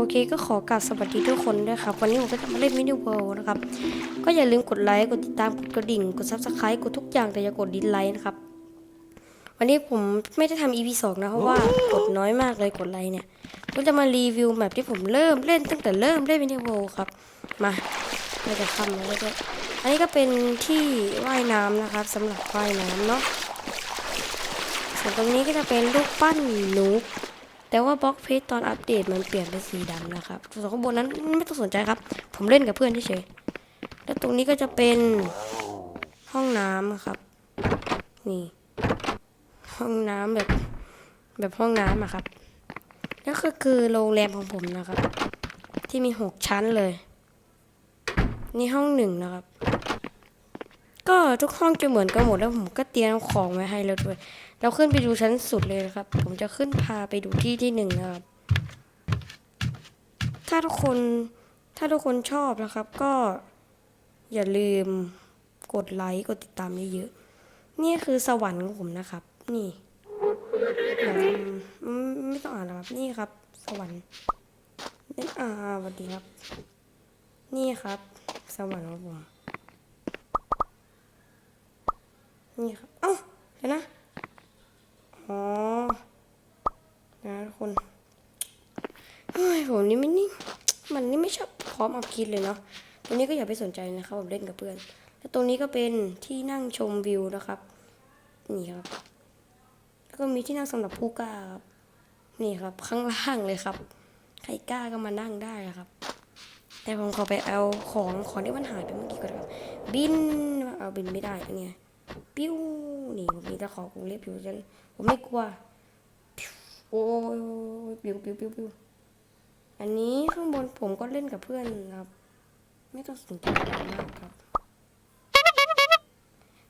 โอเคก็ขอกราบสวัสดีทุกคนด้วยครับ วันนี้ผมก็จะมาเล่นมินิเวิลด์นะครับ ก็อย่าลืมกดไลค์ กดติดตาม กดกระดิ่ง กดซับสไครต์กดทุกอย่างแต่อย่ากดดิสไลค์นะครับ วันนี้ผมไม่ได้ทำ EP 2นะ เพราะว่ากดน้อยมากเลยกดไลค์เนี่ยผมจะมารีวิวแมปที่ผมเริ่มเล่นตั้งแต่เริ่มเล่นมินิเวิลด์ครับ มาเราจะทำแล้วก็อันนี้ก็เป็นที่ว่ายน้ำนะครับสำหรับว่ายน้ำเนาะส่วนตรงนี้ก็จะเป็นรูปปั้นหนู แต่ว่าบล็อกเพจตอนอัปเดตมันเปลี่ยนเป็นสีดำนะครับส่วนข้างบนนั้นไม่ต้องสนใจครับ ผมเล่นกับเพื่อนเฉยๆแล้วตรงนี้ก็จะเป็นห้องน้ำครับ นี่ ห้องน้ำแบบแบบห้องน้ำอะครับแล้วก็คือโรงแรมของผมนะครับ ที่มีหกชั้นเลย นี่ห้องหนึ่งนะครับ ก็ทุกห้องจะเหมือนกันหมดแล้วผมก็เตรียมของไว้ให้แล้วด้วย เราขึ้นไปดูชั้นสุดเลยนะครับ ผมจะขึ้นพาไปดูที่ที่หนึ่งนะครับ ถ้าทุกคนถ้าทุกคนชอบนะครับ ก็อย่าลืมกดไลค์กดติดตามเยอะๆนี่คือสวรรค์ของผมนะครับ นี่ไม่ต้องอ่านหรอกครับนี่ครับ สวรรค์นี่อ่าสวัสดีครับ นี่ครับ สวรรค์ของผมนี่ครับเอ้าเดี๋ยวนะ อ๋อ นะทุกคน เฮ้ยผมนี่ไม่นี่ มันนี่ไม่ชอบพร้อมอัพคิดเลยเนาะ ตรงนี้ก็อย่าไปสนใจนะครับผมเล่นกับเพื่อน แล้วตรงนี้ก็เป็นที่นั่งชมวิวนะครับ นี่ครับ แล้วก็มีที่นั่งสำหรับผู้กล้าครับ นี่ครับ ข้างล่างเลยครับ ใครกล้าก็มานั่งได้ครับ แต่ผมขอไปเอาของของที่มันหายไปเมื่อกี้ก่อนครับ บิน เอาบินไม่ได้เป็นไง ปิ้วนี่ผมมีตะขอกูเรียบผิวฉันผมไม่กลัวโอ้ยปิ้วปิ้วปิ้วปิ้วอันนี้ข้างบนผมก็เล่นกับเพื่อนครับ ไม่ต้องสนใจมากครับ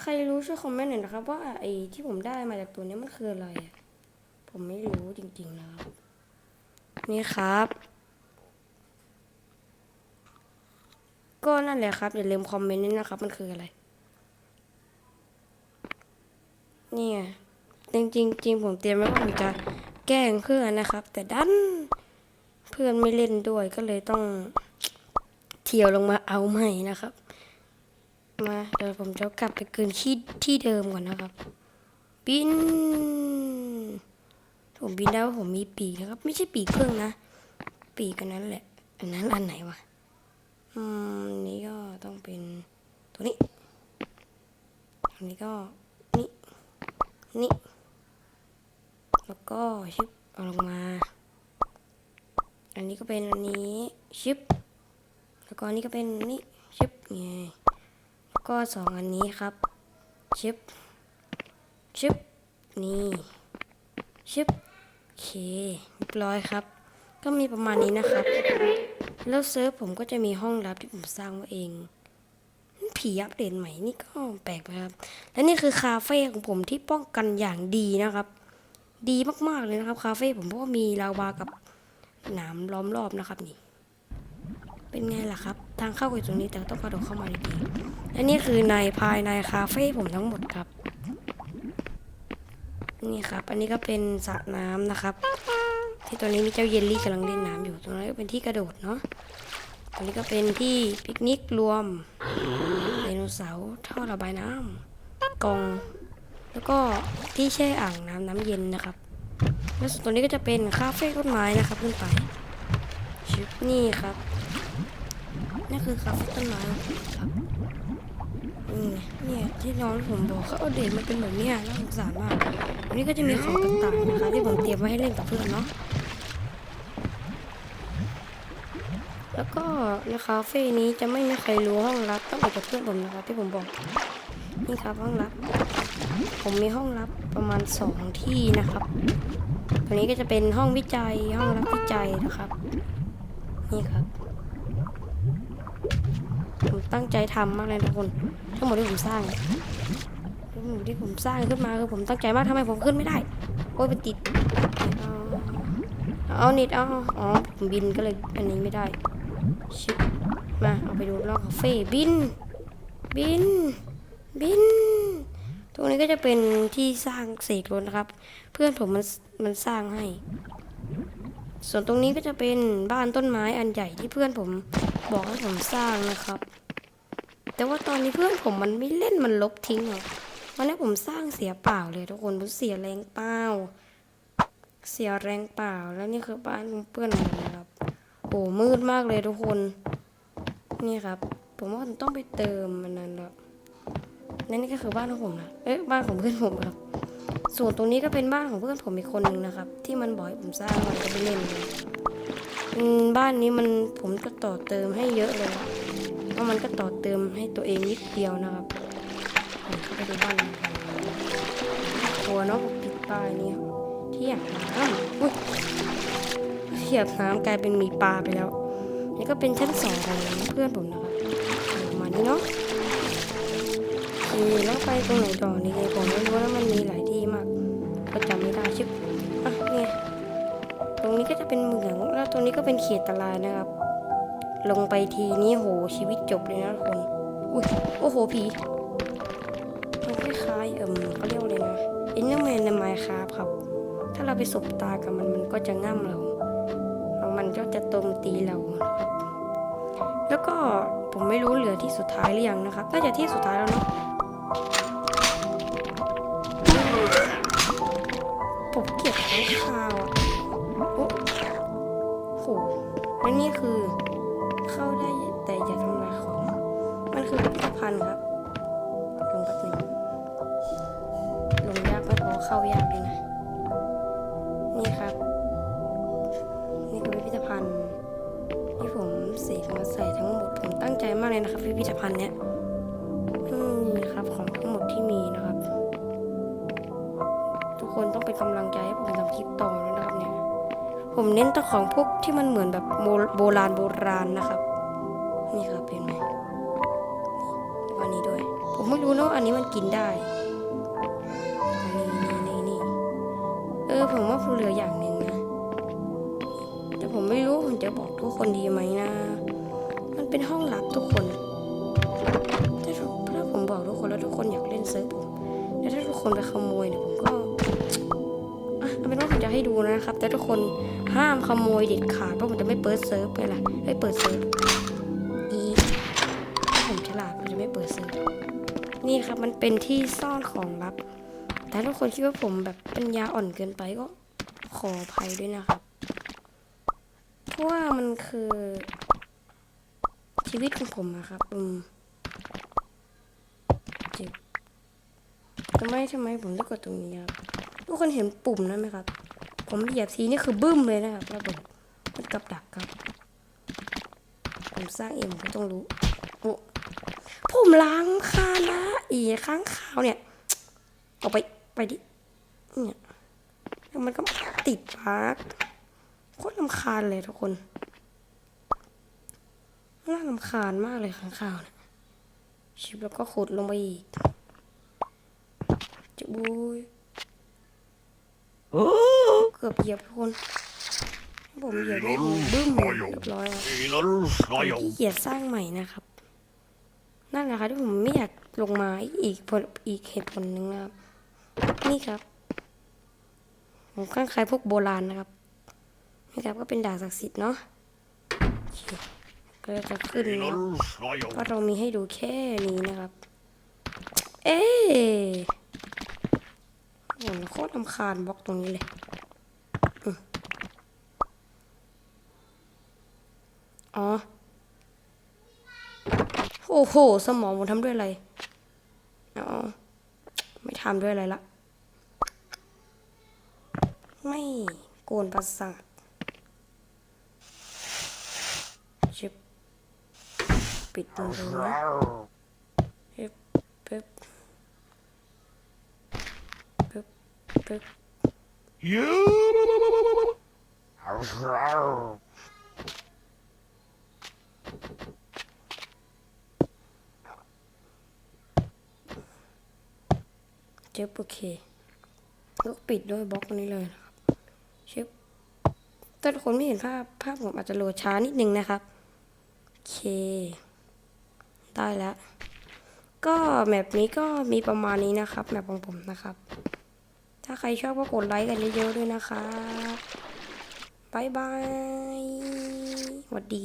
ใครรู้ช่วยคอมเมนต์หน่อยนะครับ ว่าไอ้ที่ผมได้มาจากตัวนี้มันคืออะไรผมไม่รู้จริงๆนะครับ นี่ครับก็นั่นแหละครับอย่าลืมคอมเมนต์ด้วยนะครับ มันคืออะไร นี่ไงจริงจริงจริงผมเตรียมไว้ว่าผมจะแกล้งเพื่อนนะครับ แต่ดันเพื่อนไม่เล่นด้วยก็เลยต้องเที่ยวลงมาเอาใหม่นะครับ มาเดี๋ยวผมจะกลับไปคืนที่ที่เดิมก่อนนะครับ บิน ผมบินได้ว่าผมมีปีกนะครับ ไม่ใช่ปีกเครื่องนะ ปีกกันนั้นแหละ อันนั้นอันไหนวะอืมนี่ก็ต้องเป็นตัวนี้อันนี้ก็ นี่ แล้วก็ชิปเอาลงมา อันนี้ก็เป็นอันนี้ชิป แล้วก็อันนี้ก็เป็นนี่ชิปไงแล้วก็สองอันนี้ครับ ชิป ชิป นี่ ชิปโอเคเรียบร้อยครับ ก็มีประมาณนี้นะครับ แล้วเซิร์ฟผมก็จะมีห้องลับที่ผมสร้างไว้เอง ผีอัปเดตใหม่นี่ก็แปลกไปครับ และนี่คือคาเฟ่ของผมที่ป้องกันอย่างดีนะครับ ดีมากๆเลยนะครับ คาเฟ่ผมเพราะมีลาวากับหนามล้อมรอบนะครับนี่ เป็นไงล่ะครับ ทางเข้าอยู่ตรงนี้แต่ต้องกระโดดเข้ามาดีๆและนี่คือในภายในคาเฟ่ผมทั้งหมดครับ นี่ครับ อันนี้ก็เป็นสระน้ำนะครับ ที่ตอนนี้มีเจ้าเยลลี่กำลังเล่นน้ำอยู่ตรงนั้นก็เป็นที่กระโดดเนาะ ตรงนี้ก็เป็นที่ปิกนิกรวมไดโนเสาร์ท่อระบายน้ำกอง แล้วก็ที่แช่อ่างน้ำน้ำเย็นนะครับ แล้วส่วนตัวนี้ก็จะเป็นคาเฟ่ต้นไม้นะครับขึ้นไปชิปนี่ครับนี่คือคาเฟ่ต้นไม้ครับนี่ไงเนี่ยที่น้องผมบอกเขาเอาเด็กมันเป็นแบบเนี้ยน่าสงสารมากอันนี้ก็จะมีของต่างๆนะคะที่ผมเตรียมไว้ให้เล่นกับเพื่อนเนาะ แล้วก็ ในคาเฟ่นี้จะไม่มีใครรู้ห้องลับต้องไปกับเพื่อนผมนะครับที่ผมบอกนี่ครับห้องลับ ผมมีห้องลับประมาณสองที่นะครับตัวนี้ก็จะเป็นห้องวิจัยห้องรับวิจัยนะครับ นี่ครับผมตั้งใจทำมากเลยทุกคนทั้งหมดที่ผมสร้างทั้งหมดที่ผมสร้างขึ้นมาคือผมตั้งใจมากทำไมผมขึ้นไม่ได้โอ้ยเป็นติดเอาเนิดเอาอ๋อผมบินก็เลยอันนี้ไม่ได้ ชิบมาเอาไปดูรอบคาเฟ่บิน บิน บิน ตรงนี้ก็จะเป็นที่สร้างเสกรถนะครับ เพื่อนผมมันมันสร้างให้ ส่วนตรงนี้ก็จะเป็นบ้านต้นไม้อันใหญ่ที่เพื่อนผมบอกให้ผมสร้างนะครับ แต่ว่าตอนนี้เพื่อนผมมันไม่เล่นมันลบทิ้งหรอกวันนี้ผมสร้างเสียเปล่าเลยทุกคนผมเสียแรงเปล่าเสียแรงเปล่าแล้วนี่คือบ้านเพื่อนผม โอ้มืดมากเลยทุกคน นี่ครับ ผมว่าผมต้องไปเติมมันนั้นแล้วนั่นนี่ก็คือบ้านของผมนะเอ๊ะบ้านของเพื่อนผมครับ ส่วนตรงนี้ก็เป็นบ้านของเพื่อนผมอีกคนนึงนะครับ ที่มันบอกให้ผมสร้างมันก็ไม่เล่นเลยบ้านนี้มันผมก็ต่อเติมให้เยอะเลยนะแล้วมันก็ต่อเติมให้ตัวเองนิดเดียวนะครับผมไปดูบ้านมันกัวเนาะผมปิดป้ายนี้ที่อยากน้ำอุ้ย ที่อยากน้ำกลายเป็นมีปลาไปแล้ว นี่ก็เป็นชั้นสองของเพื่อนผมนะครับประมาณนี้เนาะโอเคแล้วไปตรงไหนต่อนี่ไงผมไม่รู้แล้วมันมีหลายที่มาก ก็จำไม่ได้ชิบอะเนี่ยตรงนี้ก็จะเป็นเหมืองแล้วตรงนี้ก็เป็นเขตตลาดนะครับ ลงไปทีนี้โหชีวิตจบเลยนะทุกคนอุ้ยโอ้โหผีมันคล้ายๆเอิ่มเขาเรียกว่าอะไรนะอินเนอร์แมนในไมค์ครับครับ ถ้าเราไปสบตากับมันมันก็จะง่ำเรา แล้วมันก็จะโจมตีเรานะครับ แล้วก็ผมไม่รู้เหลือที่สุดท้ายหรือยังนะครับ น่าจะที่สุดท้ายแล้วเนาะผมเกลียดข้างคาวอะโอ้โหและนี่คือเข้าได้แต่อย่าทำลายของ มันคือพิพิธภัณฑ์ครับ ลงแป๊บนึงลงยากไม่พอเข้ายากเลยนะ นี่ครับ ผมเสกมาใส่ทั้งหมด ผมตั้งใจมากเลยนะครับพิพิธภัณฑ์เนี้ยนี่ครับของทั้งหมดที่มีนะครับ ทุกคนต้องเป็นกำลังใจให้ผมทำคลิปต่อด้วนะครับเนี่ยผมเน้นแต่ของพวกที่มันเหมือนแบบโบราณโบราณนะครับ นี่ครับเห็นไหมอันนี้ด้วย ผมไม่รู้นะว่าอันนี้มันกินได้นี่นี่นี่นี่เออผมว่าเหลืออย่างนึ่ จะบอกทุกคนดีไหมนะ มันเป็นห้องลับทุกคนถ้าถ้าผมบอกทุกคนแล้วทุกคนอยากเล่นเซิร์ฟผมแล้วถ้าทุกคนไปขโมยเนี่ยผมก็อะเอาเป็นว่าผมจะให้ดูนะครับ แต่ทุกคนห้ามขโมยเด็ดขาดเพราะผมจะไม่เปิดเซิร์ฟไงล่ะไม่เปิดเซิร์ฟอีถ้าผมฉลาดผมจะไม่เปิดเซิร์ฟนี่ครับมันเป็นที่ซ่อนของลับ แต่ทุกคนคิดว่าผมแบบปัญญาอ่อนเกินไปก็ขออภัยด้วยนะครับเพราะ ว่ามันคือ ชีวิตของผมอะครับอืมเจ็บทำไมทำไมผมต้องกดตรงนี้ครับทุกคนเห็นปุ่มนั้นไหมครับ ผมเหยียบทีนี่คือบึ้มเลยนะครับระเบิดมันกับดักครับ ผมสร้างเองผมก็ต้องรู้โอ้ผมล้างคานะอีข้างขาวเนี่ยเอาไปไปดิเนี่ยแล้วมันก็ติดปาก โคตรลำคาญเลยทุกคนน่าลำคาญมากเลยข้างข่าวนะชิบแล้วก็ขุดลงไปอีกจะบุยเกือบเหยียบทุกคน ผมเหยียบได้บึ้มเรียบร้อยแล้วขี้เกียบสร้างใหม่นะครับ นั่นแหละครับที่ผมไม่อยากลงมาอีกผลอีกเหตุผลหนึ่งนะครับ นี่ครับ ผมข้างใครพวกโบราณนะครับ นะครับก็เป็นดาบศักดิ์สิทธิ์เนาะก็จะขึ้นเนาะก็เรามีให้ดูแค่นี้นะครับ เอ๊โหโคตรลำคาญบล็อกตรงนี้เลยอ๋อ โอ้โห สมองผมทำด้วยอะไรอ๋อไม่ทำด้วยอะไรละ ไม่โกนประสาท ปิดตรงนี้นะปึ๊บปึ๊บปึ๊บปึ๊บ유เจ็บโอเคแล้วก็ปิดด้วยบล็อกนี้เลยนะครับเช็บแต่คนไม่เห็นภาพภาพผมอาจจะโหลดช้านิดนึงนะครับ โอเค ได้แล้ว ก็แมปนี้ก็มีประมาณนี้นะครับแมปของผมนะครับ ถ้าใครชอบก็กดไลค์กันเยอะๆด้วยนะครับบายบายสวัสดี